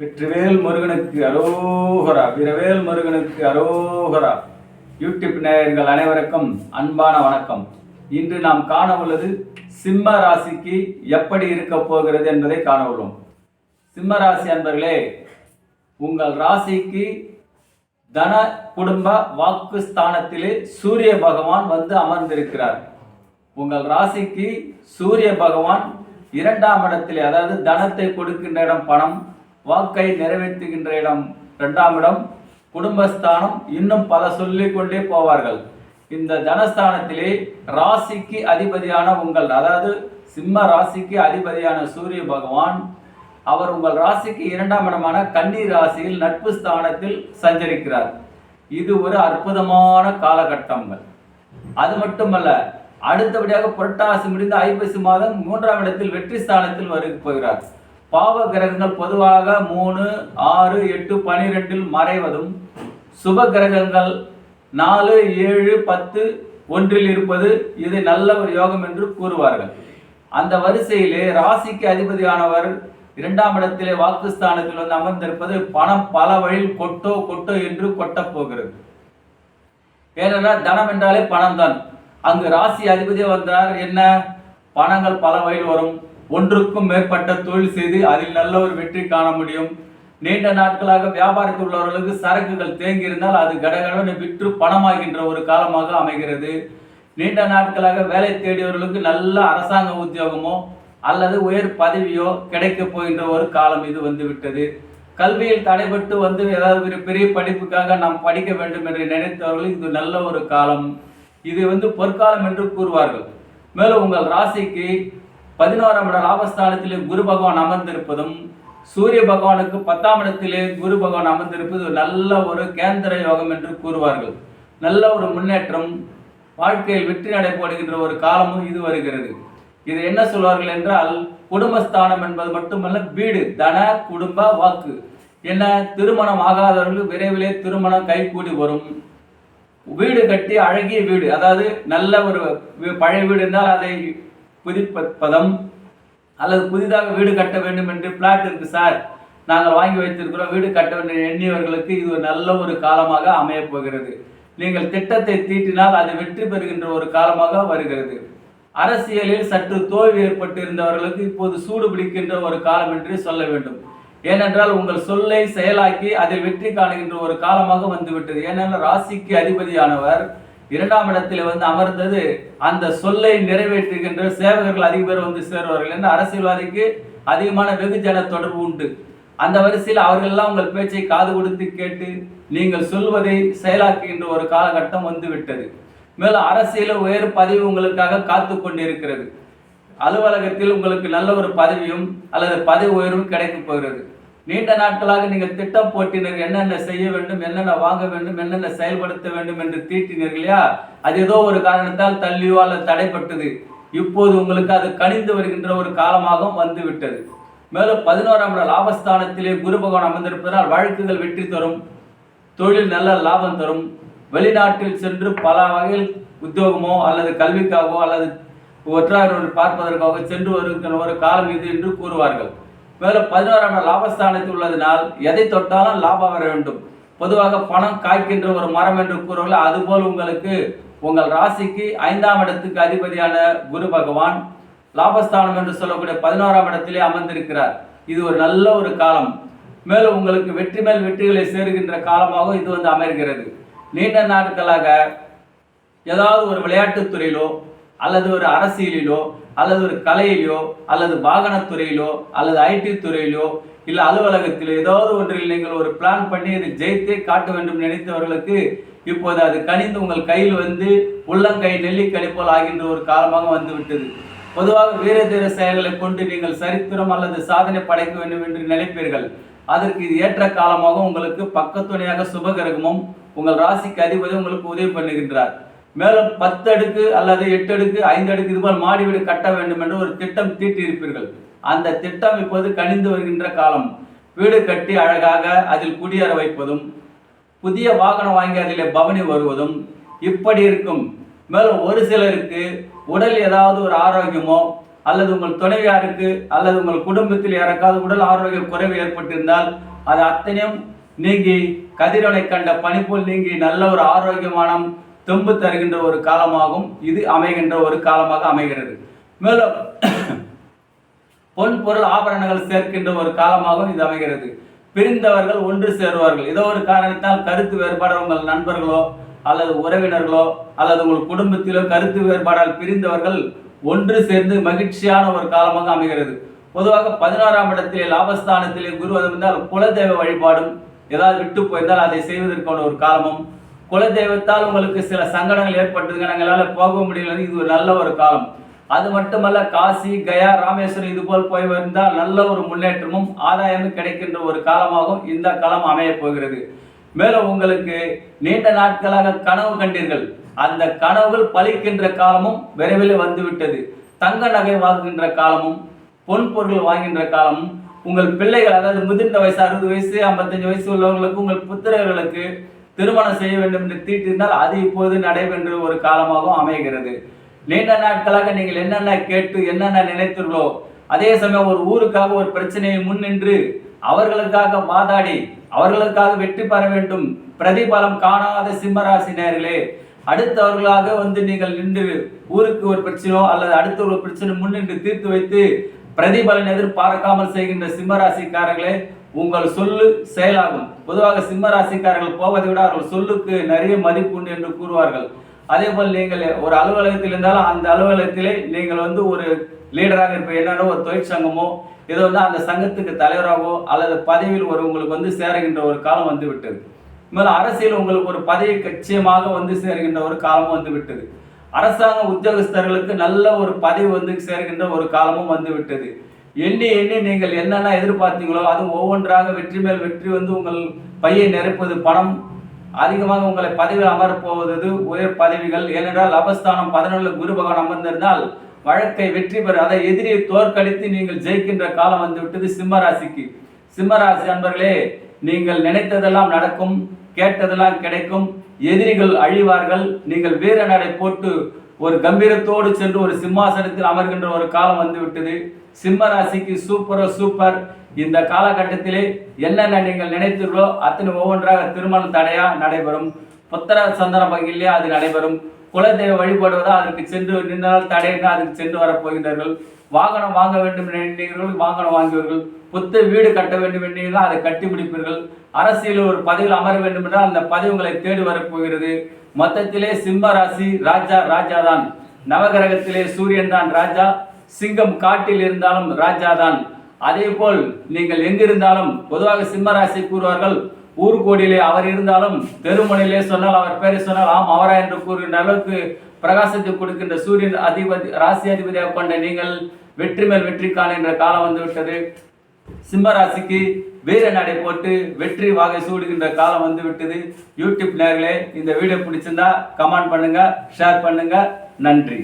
வெற்றிவேல் முருகனுக்கு அரோகரா வீரவேல் முருகனுக்கு அரோகரா. யூடியூப் நேயர்கள் அனைவருக்கும் அன்பான வணக்கம். இன்று நாம் காண உள்ளது சிம்ம ராசிக்கு எப்படி இருக்க போகிறது என்பதை காண உள்ளோம் சிம்ம ராசி அன்பர்களே உங்கள் ராசிக்கு தன குடும்ப வாக்கு ஸ்தானத்திலே சூரிய பகவான் வந்து அமர்ந்திருக்கிறார். உங்கள் ராசிக்கு சூரிய பகவான் இரண்டாம் இடத்திலே அதாவது தனத்தை கொடுக்கின்ற இடம் பணம் வாக்கை நிறைவேற்றுகின்ற இடம் இரண்டாம் இடம். குடும்பஸ்தானம் இன்னும் பல சொல்லிக் கொண்டே போவார்கள். இந்த தனஸ்தானத்திலே ராசிக்கு அதிபதியான உங்கள் அதாவது சிம்ம ராசிக்கு அதிபதியான சூரிய பகவான் அவர் உங்கள் ராசிக்கு இரண்டாம் இடமான கன்னி ராசியில் நட்பு ஸ்தானத்தில் சஞ்சரிக்கிறார். இது ஒரு அற்புதமான காலகட்டங்கள். அது மட்டுமல்ல அடுத்தபடியாக புரட்டாசி முடிந்த ஐப்பசி மாதம் மூன்றாம் இடத்தில் வெற்றி ஸ்தானத்தில் வருகை போகிறார். பாவ கிரகங்கள் பொதுவாக மூணு ஆறு எட்டு பனிரெண்டில் மறைவதும் சுப கிரகங்கள் நாலு ஏழு பத்து ஒன்றில் இருப்பது இது நல்ல ஒரு யோகம் என்று கூறுவார்கள். அந்த வரிசையிலே ராசிக்கு அதிபதியானவர் இரண்டாம் இடத்திலே வாக்குஸ்தானத்தில் வந்து அமர்ந்திருப்பது பணம் பல வழியில் கொட்டோ கொட்டோ என்று கொட்டப் போகிறது. ஏனென்றால் தனம் என்றாலே பணம் தான் அங்கு ராசி அதிபதியாக வந்தார் என்ன? பணங்கள் பல வழியில் வரும். ஒன்றுக்கும் மேற்பட்ட தொழில் செய்து அதில் நல்ல ஒரு வெற்றி காண முடியும். நீண்ட நாட்களாக வியாபாரத்தில் உள்ளவர்களுக்கு சரக்குகள் தேங்கி இருந்தால் அது கடகடனை விற்று பணமாகின்ற ஒரு காலமாக அமைகிறது. நீண்ட நாட்களாக வேலை தேடியவர்களுக்கு நல்ல அரசாங்க உத்தியோகமோ அல்லது உயர் பதவியோ கிடைக்கப் போகின்ற ஒரு காலம் இது வந்து விட்டது கல்வியில் தடைபட்டு வந்து ஏதாவது ஒரு பெரிய படிப்புக்காக நாம் படிக்க வேண்டும் என்று நினைத்தவர்கள் இது நல்ல ஒரு காலம். இது வந்து பொற்காலம் என்று கூறுவார்கள். மேலும் உங்கள் ராசிக்கு பதினோராம் இட லாபஸ்தானத்திலே குரு பகவான் அமர்ந்திருப்பதும் சூரிய பகவானுக்கு பத்தாம் இடத்திலே குரு பகவான் அமர்ந்திருப்பது நல்ல ஒரு கேந்திர யோகம் என்று கூறுவார்கள். நல்ல ஒரு முன்னேற்றம் வாழ்க்கையில் வெற்றி நடைபெறுகின்ற ஒரு காலமும் இது வருகிறது. இது என்ன சொல்வார்கள் என்றால் குடும்பஸ்தானம் என்பது மட்டுமல்ல வீடு தன குடும்ப வாக்கு. என்ன? திருமணம் ஆகாதவர்களுக்கு விரைவிலே திருமணம் கைகூடி வரும். வீடு கட்டி அழகிய வீடு அதாவது நல்ல ஒரு பழைய வீடு இருந்தால் அதை புதுப்பிப்பதம் அல்லது புதிதாக வீடு கட்ட வேண்டும் என்று பிளாட் இருக்கு சார் நாங்கள் வாங்கி வைத்திருக்கிறோம். வீடு கட்ட வேண்டும் எண்ணியவர்களுக்கு இது ஒரு நல்ல ஒரு காலமாக அமையப் போகிறது. நீங்கள் திட்டத்தை தீட்டினால் அது வெற்றி பெறுகின்ற ஒரு காலமாக வருகிறது. அரசியலில் சற்று தோல்வி ஏற்பட்டிருந்தவர்களுக்கு இப்போது சூடு பிடிக்கின்ற ஒரு காலம் என்று சொல்ல வேண்டும். ஏனென்றால் உங்கள் சொல்லை செயலாக்கி அதில் வெற்றி காணுகின்ற ஒரு காலமாக வந்துவிட்டது. ஏனென்றால் ராசிக்கு அதிபதியானவர் இரண்டாம் இடத்தில் வந்து அமர்ந்தது. அந்த சொல்லை நிறைவேற்றுகின்ற சேவகர்கள் அதிக பேர் வந்து சேருவார்கள் என்று அரசியல்வாதிக்கு அதிகமான வெகுஜன தொடர்பு உண்டு. அந்த வரிசையில் அவர்களெல்லாம் உங்கள் பேச்சை காது கொடுத்து கேட்டு நீங்கள் சொல்வதை செயலாக்குகின்ற ஒரு காலகட்டம் வந்து விட்டது மேலும் அரசியல உயர் பதவி உங்களுக்காக காத்து கொண்டிருக்கிறது. அலுவலகத்தில் உங்களுக்கு நல்ல ஒரு பதவியும் அல்லது பதவி உயர்வும் கிடைக்கப் போகிறது. நீண்ட நாட்களாக நீங்கள் திட்டம் போட்டினீர்கள் என்னென்ன செய்ய வேண்டும் என்னென்ன வாங்க வேண்டும் என்னென்ன செயல்படுத்த வேண்டும் என்று தீட்டினீர்களையா இல்லையா? அது ஏதோ ஒரு காரணத்தால் தள்ளியோ அல்லது தடைப்பட்டது. இப்போது உங்களுக்கு அது கணிந்து வருகின்ற ஒரு காலமாகவும் வந்து விட்டது மேலும் பதினோராம் இட லாபஸ்தானத்திலே குரு பகவான் அமர்ந்திருப்பதனால் வழக்குகள் வெற்றி தரும் தொழில் நல்ல லாபம் தரும். வெளிநாட்டில் சென்று பல வகையில் உத்தியோகமோ அல்லது கல்விக்காகவோ அல்லது ஒற்றாரோடு பார்ப்பதற்காக சென்று வருகின்ற ஒரு காலம் இது என்று கூறுவார்கள். மேலும் பதினோராம் நாள் லாபஸ்தானத்தில் உள்ளதினால் எதை தொட்டாலும் லாபம் வர வேண்டும். பொதுவாக பணம் காய்க்கின்ற ஒரு மரம் என்று கூறுவார்கள். அதுபோல் உங்களுக்கு உங்கள் ராசிக்கு ஐந்தாம் இடத்துக்கு அதிபதியான குரு பகவான் லாபஸ்தானம் என்று சொல்லக்கூடிய பதினோராம் இடத்திலே அமர்ந்திருக்கிறார். இது ஒரு நல்ல ஒரு காலம். மேலும் உங்களுக்கு வெற்றி மேல் வெற்றிகளை சேருகின்ற காலமாகவும் இது வந்து அமைகிறது நீண்ட நாட்களாக ஏதாவது ஒரு விளையாட்டுத் துறையிலோ அல்லது ஒரு அரசியலிலோ அல்லது ஒரு கலையிலோ அல்லது வாகனத்துறையிலோ அல்லது ஐடி துறையிலோ இல்லை அலுவலகத்திலோ ஏதாவது ஒன்றில் நீங்கள் ஒரு பிளான் பண்ணி அதை ஜெயித்தே காட்ட வேண்டும் நினைத்தவர்களுக்கு இப்போது அது கனிந்து உங்கள் கையில் வந்து உள்ளங்கை நெல்லிக்கணி போல் ஆகின்ற ஒரு காலமாக வந்துவிட்டது. பொதுவாக வீர தீர செயல்களை கொண்டு நீங்கள் சரித்திரம் அல்லது சாதனை படைக்க வேண்டும் என்று நினைப்பீர்கள். அதற்கு இது ஏற்ற காலமாக உங்களுக்கு பக்கத்துணையாக சுபகிரகமும் உங்கள் ராசிக்கு அதிபதி உங்களுக்கு உதவி பண்ணுகின்றார். மேலும் பத்து அடுக்கு அல்லது எட்டு அடுக்கு ஐந்து அடுக்கு இதுபோல் மாடி வீடு கட்ட வேண்டும் என்று ஒரு திட்டம் தீட்டியிருப்பீர்கள். அந்த திட்டம் இப்போது கணிந்து வருகின்ற காலம். வீடு கட்டி அழகாக அதில் குடியேற வைப்பதும் புதிய வாகனம் வாங்கி அதில் பவனி வருவதும் இப்படி இருக்கும். மேலும் ஒரு சிலருக்கு உடல் ஏதாவது ஒரு ஆரோக்கியமோ அல்லது உங்கள் துணைவியாருக்கு அல்லது உங்கள் குடும்பத்தில் யாருக்காவது உடல் ஆரோக்கிய குறைவு ஏற்பட்டிருந்தால் அது அத்தனையும் நீங்கி கதிரவனை கண்ட பனிப்போல் நீங்கி நல்ல ஒரு ஆரோக்கியமான தெம்பு தருகின்ற ஒரு காலமாகும் இது அமைகின்ற ஒரு காலமாக அமைகிறது. மேலும் பொன் பொருள் ஆபரணங்கள் சேர்க்கின்ற ஒரு காலமாகவும் இது அமைகிறது. பிரிந்தவர்கள் ஒன்று சேருவார்கள். ஏதோ ஒரு காரணத்தால் கருத்து வேறுபாடு உங்கள் நண்பர்களோ அல்லது உறவினர்களோ அல்லது உங்கள் குடும்பத்திலோ கருத்து வேறுபாடால் பிரிந்தவர்கள் ஒன்று சேர்ந்து மகிழ்ச்சியான ஒரு காலமாக அமைகிறது. பொதுவாக பதினாறாம் இடத்திலே லாபஸ்தானத்திலே குரு வந்தால் குலதெய்வ வழிபாடும் ஏதாவது விட்டு போயிருந்தால் அதை செய்வதற்கான ஒரு காலமும் குலதெய்வத்தால் உங்களுக்கு சில சங்கடங்கள் ஏற்பட்டதுங்க நாங்களால போக முடியல இது ஒரு நல்ல ஒரு காலம். அது மட்டுமல்ல காசி கயா ராமேஸ்வரம் இது போல் போய் வந்தால் நல்ல ஒரு முன்னேற்றமும் ஆதாயமும் கிடைக்கின்ற ஒரு காலமாகவும் இந்த காலம் அமைய போகிறது. மேலும் உங்களுக்கு நீண்ட நாட்களாக கனவு கண்டீர்கள். அந்த கனவுகள் பலிக்கின்ற காலமும் விரைவில் வந்துவிட்டது. தங்க நகை வாங்குகின்ற காலமும் பொன் பொருள் வாங்குகின்ற காலமும் உங்கள் பிள்ளைகள் அதாவது முதிர்ந்த வயசு அறுபது வயசு ஐம்பத்தஞ்சு வயசு உள்ளவங்களுக்கு உங்கள் புத்திரர்களுக்கு திருமணம் செய்ய வேண்டும் என்று தீட்டிருந்தால் அது இப்போது நடைபெற்று ஒரு காலமாகவும் அமைகிறது. நீண்ட நாட்களாக நீங்கள் என்னென்ன கேட்டு என்னென்ன நினைத்தீர்களோ அதே சமயம் ஒரு ஊருக்காக ஒரு பிரச்சனையை முன்னின்று அவர்களுக்காக வாதாடி அவர்களுக்காக வெற்றி பெற வேண்டும் பிரதிபலம் காணாத சிம்மராசினர்களே அடுத்தவர்களாக வந்து நீங்கள் நின்று ஊருக்கு ஒரு பிரச்சனையோ அல்லது அடுத்த ஒரு பிரச்சனை முன்னின்று தீர்த்து வைத்து பிரதிபலன் எதிர்பார்க்காமல் செய்கின்ற சிம்மராசிக்காரர்களே உங்கள் சொல்லு செயலாகும். பொதுவாக சிம்ம ராசிக்காரர்கள் போவதை விட அவர்கள் சொல்லுக்கு நிறைய மதிப்பு உண்டு என்று கூறுவார்கள். அதே போல் நீங்கள் ஒரு அலுவலகத்தில் இருந்தாலும் அந்த அலுவலகத்திலே நீங்கள் வந்து ஒரு லீடராக இருப்ப என்னென்ன ஒரு தொழிற்சங்கமோ ஏதோ வந்து அந்த சங்கத்துக்கு தலைவராகவோ அல்லது பதவியில் ஒரு உங்களுக்கு வந்து சேருகின்ற ஒரு காலம் வந்து விட்டது. மேலும் அரசியல் உங்களுக்கு ஒரு பதவி கட்சியமாக வந்து சேருகின்ற ஒரு காலமும் வந்து விட்டது. அரசாங்க உத்தியோகஸ்தர்களுக்கு நல்ல ஒரு பதவி வந்து சேர்கின்ற ஒரு காலமும் வந்து விட்டது. எண்ணி எண்ணி நீங்கள் என்னென்ன எதிர்பார்த்தீங்களோ அது ஒவ்வொன்றாக வெற்றி மேல் வெற்றி வந்து உங்கள் பையை நிரப்புவது பணம். அதிகமாக உங்களை பதவியில் அமரப் போவது உயர் பதவிகள். ஏனென்றால் அபஸ்தானம் பதினொன்று குரு பகவான் அமர்ந்திருந்தால் வழக்கை வெற்றி பெற அதை எதிரியை தோற்கடித்து நீங்கள் ஜெயிக்கின்ற காலம் வந்து விட்டது சிம்மராசிக்கு சிம்மராசி அன்பர்களே நீங்கள் நினைத்ததெல்லாம் நடக்கும் கேட்டதெல்லாம் கிடைக்கும். எதிரிகள் அழிவார்கள். நீங்கள் வீர நடை போட்டு ஒரு கம்பீரத்தோடு சென்று ஒரு சிம்மாசனத்தில் அமர்கின்ற ஒரு காலம் வந்துவிட்டது சிம்ம ராசிக்கு சூப்பரோ சூப்பர் இந்த காலகட்டத்திலே என்னென்ன நீங்கள் நினைத்தீர்களோ அத்தனை ஒவ்வொன்றாக திருமணம் தடையா நடைபெறும். புத்திர சந்தன பகிலே அது நடைபெறும். குலதெய்வ வழிபடுவதா அதற்கு சென்று நின்றால் தடையினா அதுக்கு சென்று வரப்போகின்றார்கள். வாகனம் வாங்க வேண்டும் என்கிறீர்கள் வாகனம் வாங்குவீர்கள். புத்த வீடு கட்ட வேண்டும் என்றீர்கள் அதை கட்டி முடிப்பீர்கள். அரசியலில் ஒரு பதவியில் அமர வேண்டும் என்றால் அந்த பதவி உங்களை தேடி வரப்போகிறது. மொத்தத்திலே சிம்ம ராசி ராஜா ராஜா தான் நவகிரகத்திலே சூரியன் தான் ராஜா. சிங்கம் காட்டில் இருந்தாலும் ராஜா தான் அதே போல் நீங்கள் எங்கிருந்தாலும் பொதுவாக சிம்ம ராசி கூறுவார்கள் ஊர்கோடியிலே அவர் இருந்தாலும் தெருமுனையிலே சொன்னால் அவர் பேரை சொன்னால் ஆம் அவரா என்று கூறுகின்ற அளவுக்கு பிரகாசத்தை கொடுக்கின்ற சூரியன் அதிபதி ராசி அதிபதியாக கொண்ட நீங்கள் வெற்றி மேல் வெற்றி காணுகின்ற காலம் வந்துவிட்டது சிம்ம ராசிக்கு வீர நடை போட்டு வெற்றி வாகை சூடுகின்ற காலம் வந்து விட்டது. யூடியூப் நேர்களே இந்த வீடியோ பிடிச்சிருந்தா கமெண்ட் பண்ணுங்க ஷேர் பண்ணுங்க. நன்றி.